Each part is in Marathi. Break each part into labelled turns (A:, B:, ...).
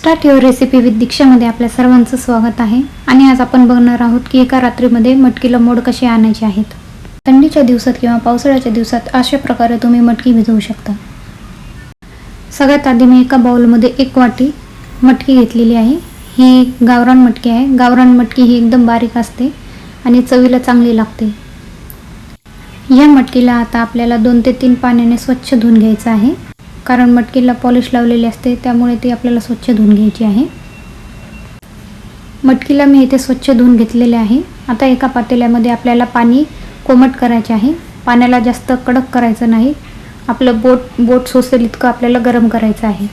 A: स्टार्ट युअर रेसिपी विथ दीक्षामध्ये आपल्या सर्वांचं स्वागत आहे. आणि आज आपण बघणार आहोत की एका रात्रीमध्ये मटकीला मोड कसे आणायचे आहेत. थंडीच्या दिवसात किंवा पावसाळ्याच्या दिवसात अशा प्रकारे तुम्ही मटकी भिजवू शकता. सगळ्यात आधी मी एका बाउलमध्ये एक वाटी मटकी घेतलेली आहे. ही गावरान मटकी आहे. गावरान मटकी ही एकदम बारीक असते आणि चवीला चांगली लागते. या मटकीला आता आपल्याला दोन ते तीन पाण्याने स्वच्छ धुवून घ्यायचं आहे. कारण मटकीला पॉलिश लावलेली असते त्यामुळे ती आपल्याला स्वच्छ धुवून घ्यायची आहे. मटकीला मी इथे स्वच्छ धुवून घेतलेले आहे. आता एका पातेल्यामध्ये आपल्याला पाणी कोमट करायचे आहे. पाण्याला जास्त कडक करायचं नाही. आपलं बोट बोट सोसेल इतकं आपल्याला गरम करायचं आहे.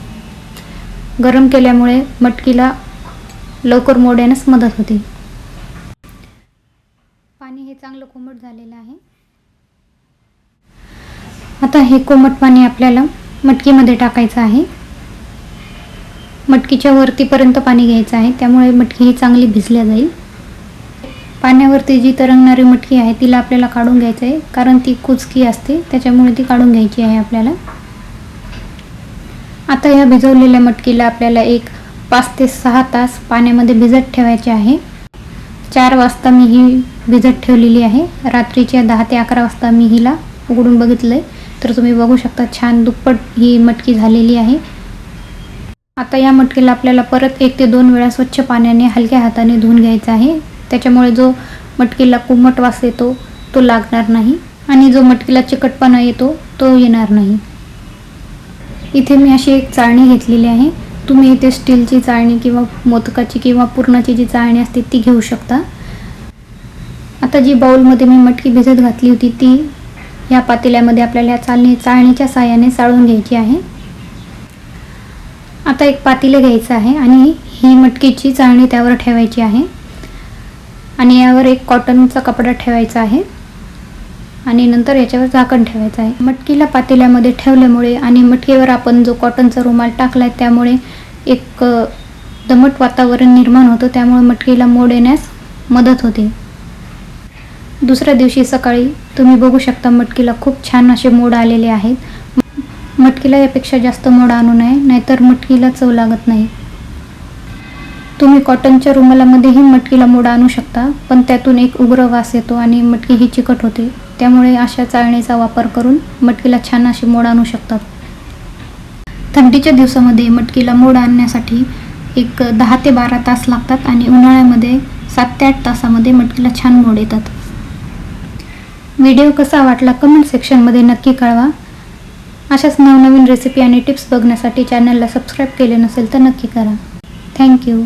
A: गरम केल्यामुळे मटकीला लवकर मोड येण्यास मदत होते. पाणी हे चांगलं कोमट झालेलं आहे. आता हे कोमट पाणी आपल्याला मटकीमध्ये टाकायचं आहे. मटकीच्या वरतीपर्यंत पाणी घ्यायचं आहे. त्यामुळे मटकी ही चांगली भिजल्या जाईल. पाण्यावरती जी तरंगणारी मटकी आहे तिला आपल्याला काढून घ्यायचं आहे. कारण ती कुचकी असते त्याच्यामुळे ती काढून घ्यायची आहे आपल्याला. आता या भिजवलेल्या मटकीला आपल्याला एक पाच ते सहा तास पाण्यामध्ये भिजत ठेवायचे आहे. चार वाजता मी ही भिजत ठेवलेली आहे. रात्रीच्या दहा ते अकरा वाजता मी हिला उघडून बघितलं आहे तर तुम्ही बघू शकता छान दुप्पट ही मटकी झालेली आहे. आता या मटकीला आपल्याला परत एक ते दोन वेळा स्वच्छ पाण्याने हलक्या हाताने धुवून घ्यायचा आहे. त्याच्यामुळे जो मटकीला कुमट वास येतो तो लागणार नाही आणि जो मटकीला चिकटपणा येतो तो येणार नाही. इथे मी अशी एक चाळणी घेतलेली आहे. तुम्ही इथे स्टीलची चाळणी किंवा मोदकाची किंवा पुरणाची जी चाळणी असते ती घेऊ शकता. आता जी बाउलमध्ये मी मटकी भिजत घातली होती ती या पातेल्यामध्ये आपल्याला या चालणी चाळणीच्या साह्याने चाळून घ्यायची आहे. आता एक पातेलं घ्यायचं आहे आणि ही मटकीची चाळणी त्यावर ठेवायची आहे. आणि यावर एक कॉटनचा कपडा ठेवायचा आहे. आणि नंतर याच्यावर झाकण ठेवायचं आहे. मटकीला पातेल्यामध्ये ठेवल्यामुळे आणि मटकीवर आपण जो कॉटनचा रुमाल टाकला आहे त्यामुळे एक दमट वातावरण निर्माण होतं. त्यामुळे मटकीला मोड येण्यास मदत होते. दुसऱ्या दिवशी सकाळी तुम्ही बघू शकता मटकीला खूप छान असे मोड आलेले आहेत. मटकीला यापेक्षा जास्त मोड आणू नये नाहीतर मटकीला चव लागत नाही. तुम्ही कॉटनच्या रुमालामध्येही मटकीला मोड आणू शकता पण त्यातून एक उग्र वास येतो आणि मटकी ही चिकट होते. त्यामुळे अशा चाळणीचा वापर करून मटकीला छान असे मोड आणू शकतात. थंडीच्या दिवसामध्ये मटकीला मोड आणण्यासाठी एक दहा ते बारा तास लागतात आणि उन्हाळ्यामध्ये सात ते आठ तासामध्ये मटकीला छान मोड येतात. व्हिडिओ कसा वाटला कमेंट सेक्शनमध्ये नक्की कळवा. अशाच नवनवीन रेसिपी आणि टिप्स बघण्यासाठी चॅनलला सबस्क्राईब केले नसेल तर नक्की करा. थँक्यू